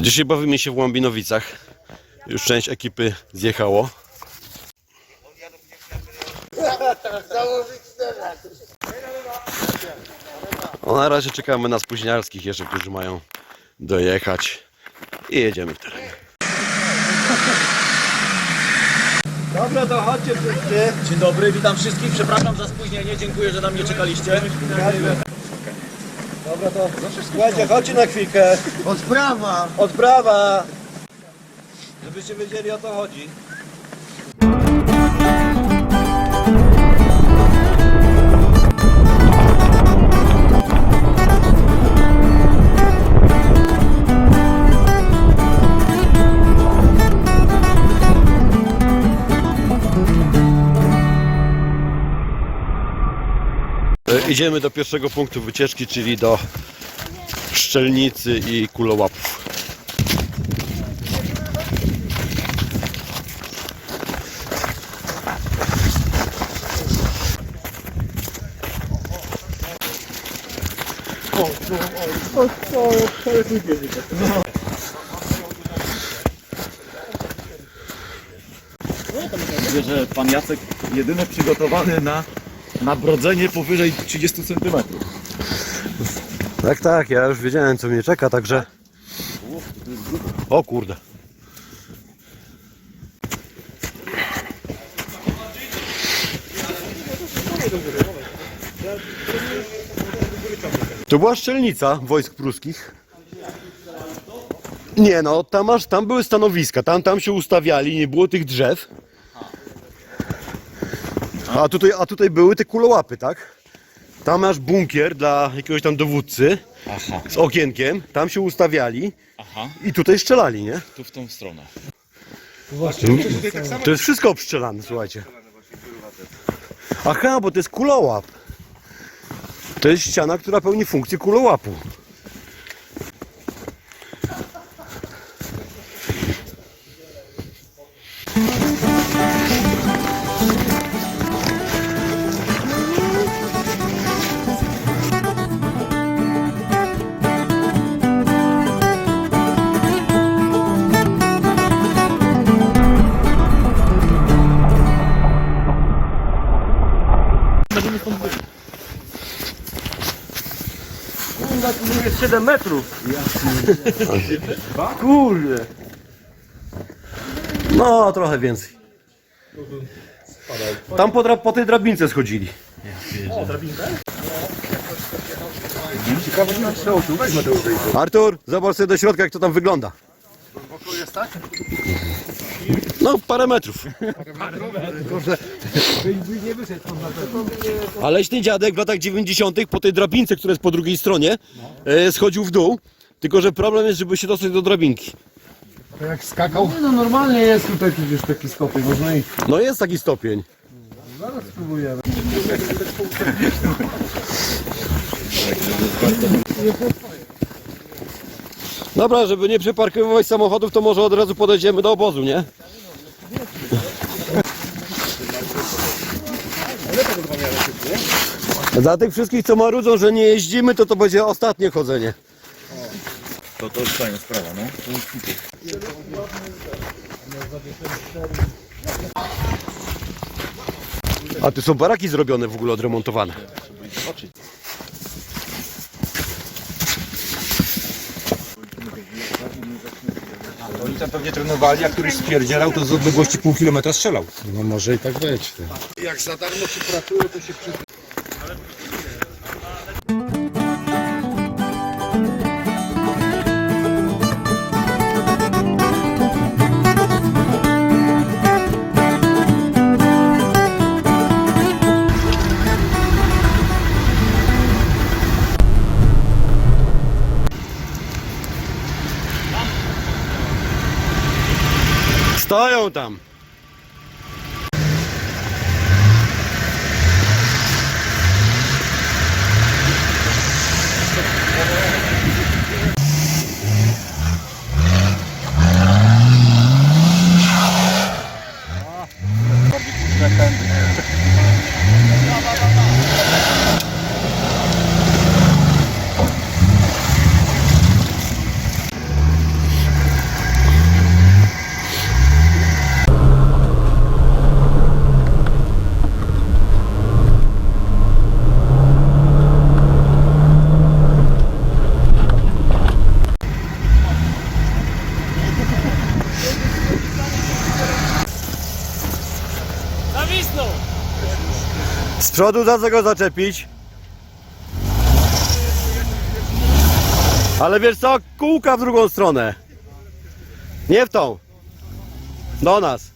Dzisiaj bawimy się w Łambinowicach. Już część ekipy zjechało. No, na razie czekamy na spóźniarskich jeszcze, którzy mają dojechać. I jedziemy w teren. Dobra, to chodźcie wszyscy. Dzień dobry, witam wszystkich. Przepraszam za spóźnienie, dziękuję, że na mnie czekaliście. Dobra, to słuchajcie, chodźcie na chwilkę. Odprawa! Odprawa. Żebyście wiedzieli o co chodzi. Idziemy do pierwszego punktu wycieczki, czyli do Szczelnicy i Kulołapów. Widzę, że pan Jacek jedyny przygotowany na nabrodzenie powyżej 30 cm. Tak, tak, ja już wiedziałem co mnie czeka, także... O kurde. To była szczelnica wojsk pruskich. Nie no, tam, masz, tam były stanowiska, tam, tam się ustawiali, nie było tych drzew. A tutaj, a tutaj były te kulołapy, tak? Tam masz bunkier dla jakiegoś tam dowódcy Aha, z okienkiem, tam się ustawiali aha, i tutaj strzelali, nie? tu w tą stronę. To jest wszystko obstrzelane, słuchajcie. Aha, bo to jest kulołap. To jest ściana, która pełni funkcję kulołapu. 7 metrów. Kurde. No, trochę więcej. Tam po, dra- po tej drabince schodzili. Artur, zobacz sobie do środka, jak to tam wygląda. No, parę metrów. A leśny dziadek w latach 90. po tej drabince, która jest po drugiej stronie, e, schodził w dół. Tylko, że problem jest, żeby się dostać do drabinki. Jak skakał? Nie no normalnie jest tutaj przecież taki stopień, można i No jest taki stopień. zaraz spróbujemy. Dobra, żeby nie przeparkowywać samochodów, to może od razu podejdziemy do obozu, nie? Dla tych wszystkich, co marudzą, że nie jeździmy, to to będzie ostatnie chodzenie. To to już fajna sprawa, no. A tu są baraki zrobione w ogóle, odremontowane. Trenowali, a któryś spierdzielał, to z odległości pół kilometra strzelał. No może i tak być. Jak za darmo się pracuje, to się Поставив там. Thank you. Przodu za co go zaczepić? Ale wiesz co? Kółka w drugą stronę. Nie w tą. Do nas.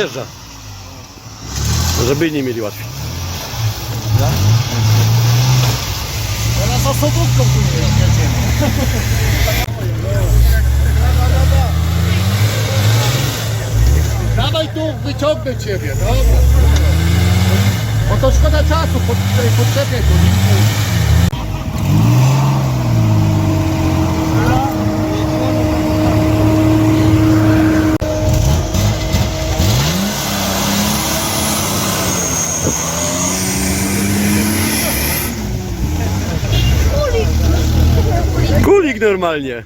Nie rozjeżdża. Żeby inni mieli łatwiej. Teraz osobówką tu nie. Dawaj tu, wyciągnę ciebie, dobra. Bo to szkoda czasu, pod, podczepię tu. Normalnie.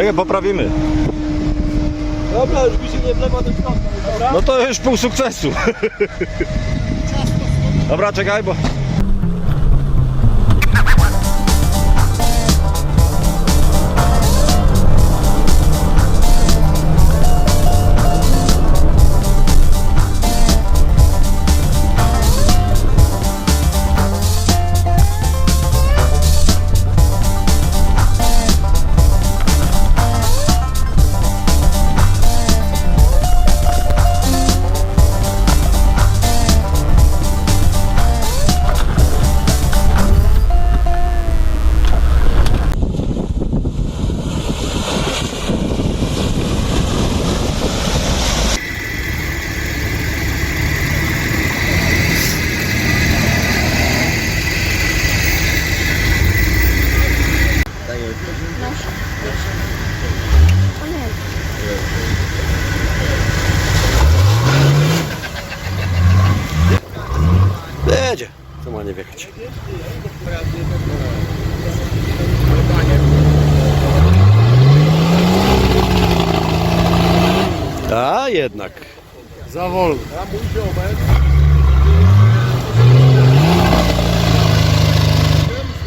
Czekaj, poprawimy. Dobra, już mi się nie wlewa do No to już pół sukcesu. Dobra, czekaj, bo...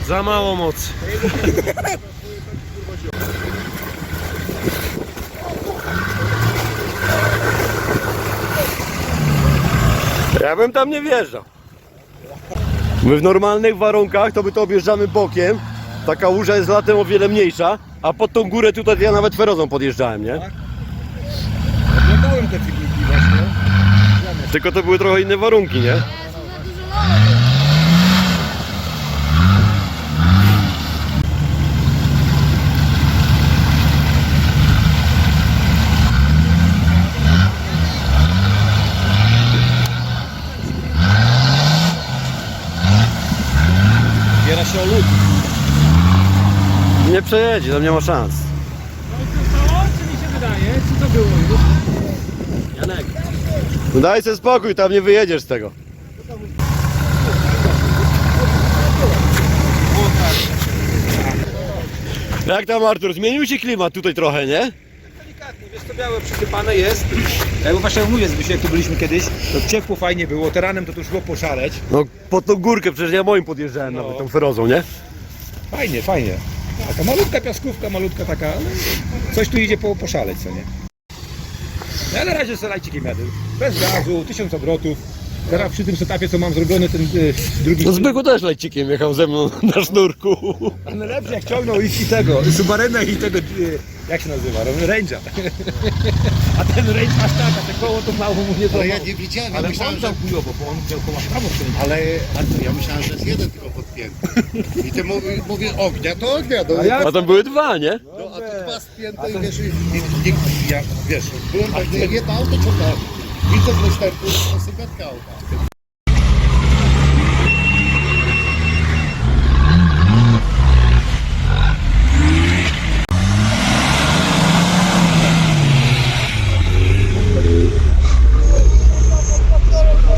Za mało mocy. Ja bym tam nie wjeżdżał. My w normalnych warunkach to my to objeżdżamy bokiem. Taka łuża jest latem o wiele mniejsza, a pod tą górę tutaj ja nawet ferozą podjeżdżałem, nie? Oglądałem te właśnie. Tylko to były trochę inne warunki, nie? Zbiera się o lód. Nie przejedzie, tam nie ma szans. Wydaje? Co to było? Janek. No daj sobie spokój, tam nie wyjedziesz z tego. Jak tam Artur, zmienił się klimat tutaj trochę, nie? Delikatnie, wiesz to białe przysypane jest. Ja właśnie mówię, jak tu byliśmy kiedyś, to ciepło fajnie było, teranem to tu szło poszaleć. No pod tą górkę, przecież ja moim podjeżdżałem No. nawet tą ferozą, nie? Fajnie, fajnie. Taka malutka piaskówka, malutka taka, ale coś tu idzie po, poszaleć, co nie? Ja na razie z lajcikiem. Bez gazu, tysiąc obrotów. Teraz przy tym setupie, co mam zrobiony ten y, drugi... No Zbychu też lecikiem jechał ze mną na sznurku. A najlepszy jak ciągnął i, i tego, i Subarenę i tego, y, jak się nazywa, Range'a. A ten Range aż tak, a te koło to mało mu nie Ale złamało. ja nie widziałem, ja Ale myślałem, on że... chujowo, bo on miał koła w prawo skręcić. Ale Artur, ja myślałem, że jest jeden tylko podpięty. I ty mówi, mówię ognia, to ognia. No, A ja- A tam były dwa, nie? no, a tu dwa spięte i wiesz, i, i, i, ja, wiesz, byłem tak, że jedno auto ciągnąłem. Widzę w lusterku, to sylwetka auta.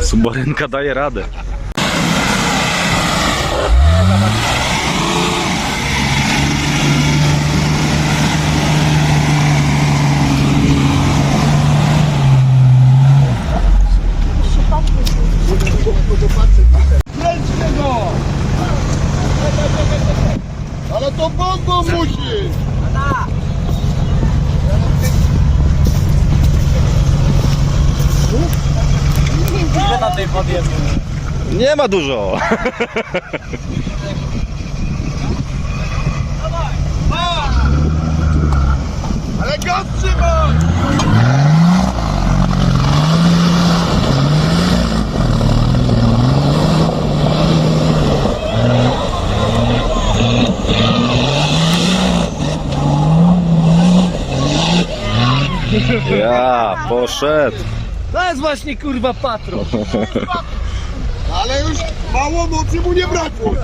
Subarenka daje radę. Ale to bongo musi! Nie ma dużo. Ale gaz trzymaj! Ja, poszedł. To jest właśnie kurwa patrol. Ale już mało mocy mu nie brakło.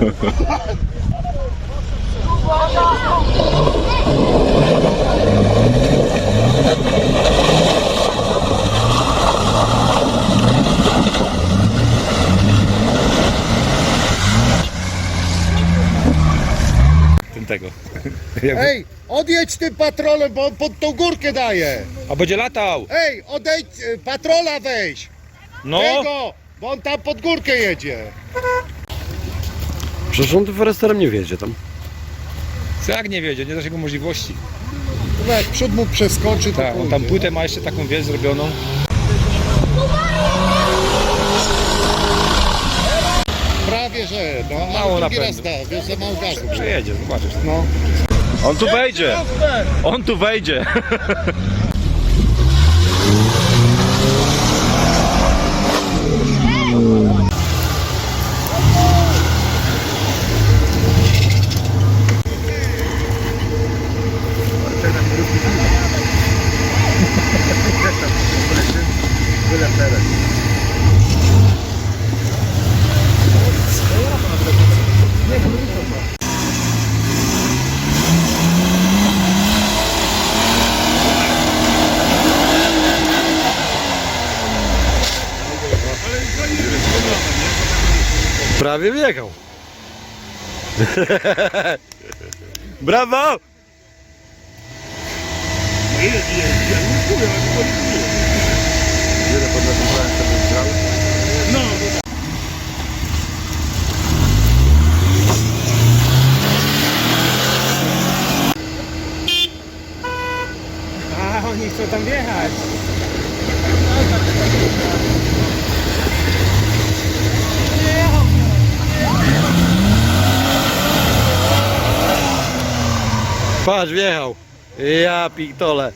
Ej, odjedź tym patrolem, bo on pod tą górkę daje. A będzie latał! Ej, odejdź, y, patrola weź. No! Tego, bo on tam pod górkę jedzie. Przecież on tym Foresterem nie wiedzie tam. Co jak nie wiedzie, nie da się go możliwości. Weź, przód mu przeskoczy, to Tak, on tam pójdzie. płytę ma jeszcze taką, wiesz, zrobioną. Prawie, że, no, ale Mało drugi raz napędu. da, wiesz, za mało gazu. Przejedzie, zobaczysz. No. On tu wejdzie. On tu wejdzie. Prawie wjechał. Brawo! A, oni chcą tam wjechać. Patrz, wjechał. Ja pitole.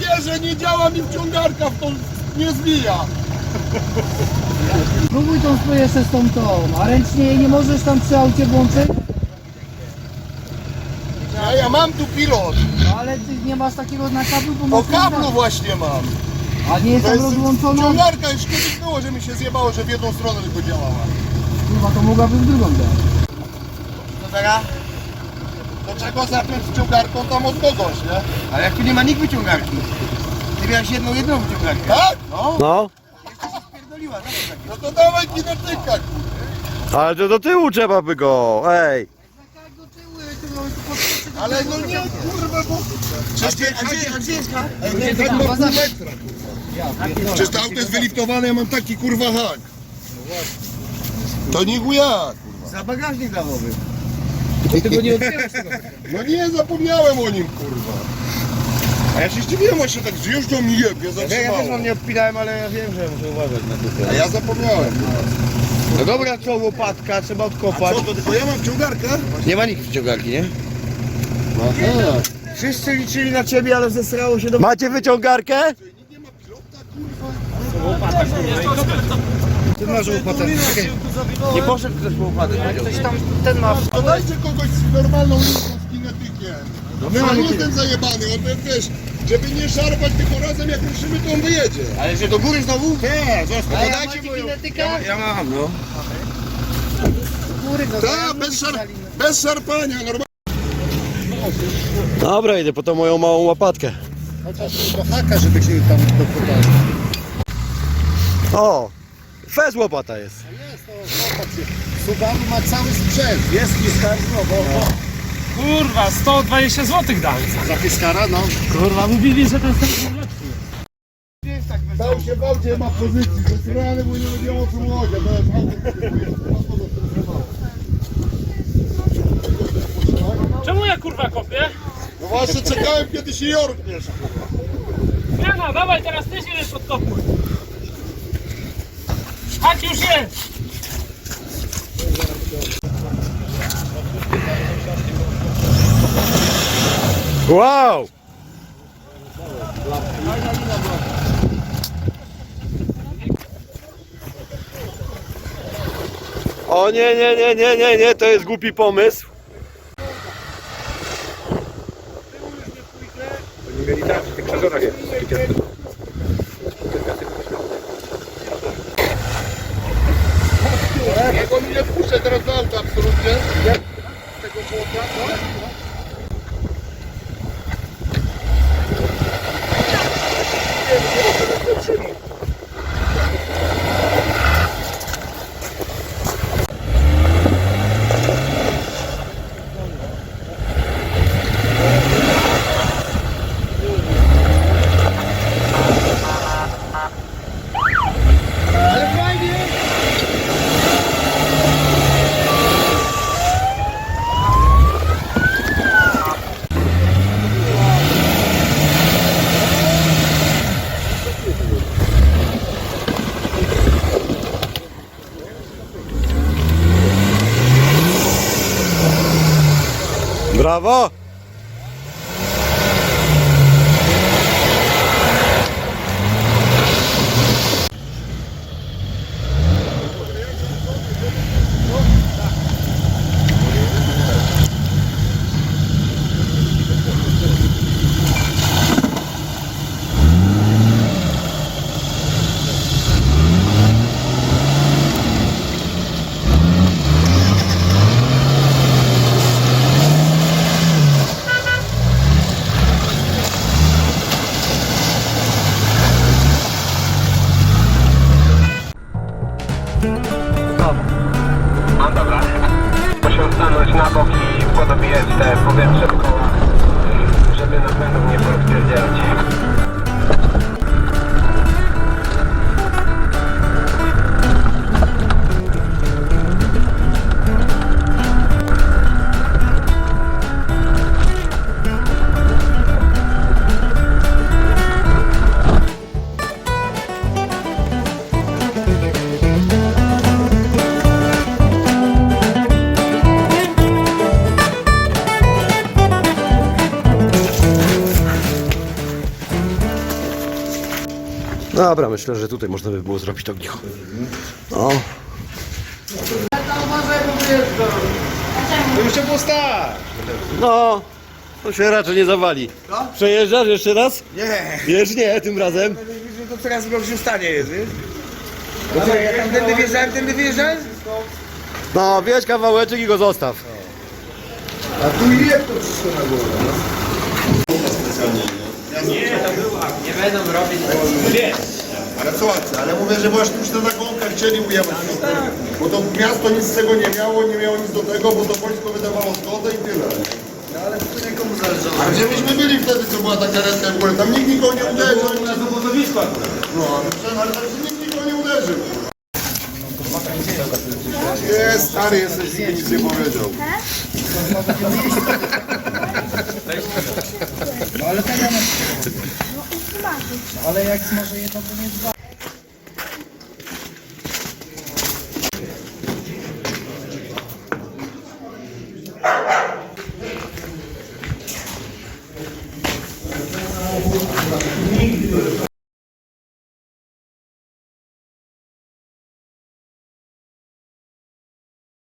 Nie, że nie działa mi wciągarka, w to nie zwija. Próbuj tą swoją jeszcze z tą tą, a ręcznie jej nie możesz tam przy aucie włączyć? A ja mam tu pilot, No ale ty nie masz takiego na kablu, bo masz kablu właśnie mam. A nie jest To tam jest rozłączona? wciągarka, już kiedyś było, że mi się zjebało, że w jedną stronę tylko działała. Chyba to mogłaby w drugą dać. Co teraz? Do czego zapiąć wciągarką tam od kogoś, nie? Ale jak tu nie ma nikt wyciągarki. Ty miałeś jedną, jedną wyciągarkę. Tak? No, No, pierdoliła, zobacz tak. No to dawaj kinetyka, kurwa. ale to do tyłu trzeba by go, ej. Ale no nie, kurwa, bo... A gdzie, a gdzie, a gdzie jest ha? Nie, tak ma pół metra, kurwa. Przecież to auto jest wyliftowane, ja mam taki kurwa hak. To nie chuja. Za bagażnik dawowy. Tylko tego nie otwierasz tego. No nie, zapomniałem o nim, kurwa. A ja się zdziwiłem właśnie tak zjeżdżą mi jebie, Ja, ja też zatrzymało. mam nie odpinałem, ale ja wiem, że muszę uważać na to. A ja zapomniałem. No dobra, co łopatka, trzeba A odkopać. co, to tylko ja mam ciągarkę? Nie ma nikt wyciągarki, nie? Aha. Wszyscy liczyli na ciebie, ale zesrało się do... Macie wyciągarkę? Nie ma pilota, kurwa. Ty masz łopatę. Nie poszedł ktoś po łopatę. Ktoś tam, ten ma... To dajcie kogoś z normalną linką. No my mamy ten zajebany, on ten wiesz, żeby nie szarpać, tylko razem jak ruszymy, to on wyjedzie. Ale że do góry znowu? Tak, zostaw. A dajcie moją. Ja, ja mam, no. Tak, bez, szar bez szarpania, normalnie. Dobra, idę po tą moją małą łopatkę. Chociaż do haka, żeby się tam dokopali. O, fez łopata jest. Jest, to popatrz, Subaru ma cały sprzęt. Jest kiskar, no bo... Kurwa, 120 zł dam. Za Fiskara, no. Kurwa, mówili, że ten samochód lepszy. Bał się, bał się, ma pozycji. Zesrany, bo nie wiedział o czym chodzi. To jest auto, jest. Czemu ja kurwa kopię? No właśnie czekałem, kiedy się jorkniesz. Jana, dawaj teraz ty się wiesz odkopuj. Chodź już jest. Wow! O nie, nie, nie, nie, nie, nie, to jest głupi pomysł. Jak on nie wpuszczę teraz do auta, absolutnie. Tego błota. Brawo! No stanąć na bok i podobijać te powietrze w kołach, żeby napędów nie porozpierdzielać. Dobra, myślę, że tutaj można by było zrobić ognicho. O, To jeszcze było stać. no, to się raczej nie zawali. Przejeżdżasz jeszcze raz? Nie. Wiesz, nie, tym razem. To teraz w gorszym stanie jest, wiesz? Co, ja tam tędy wjeżdżałem, tędy wyjeżdżałem? No, wieź kawałeczek i go zostaw. A tu i jak to wszystko na górę? Ale co akcja? Ale mówię, że właśnie już na zakątkach chcieli ujemać. Bo to miasto nic z tego nie miało, nie miało nic do tego, bo to wojsko wydawało zgodę i tyle. ale komu zależało? A gdzie myśmy byli wtedy, co była taka ręka w górę? Tam nikt nikogo nie uderzył. No, ale ale tam się nikt nikogo nie uderzył. Jest, stary jesteś, nikt nic nie powiedział. Ale jak może jedno, to nie dwa.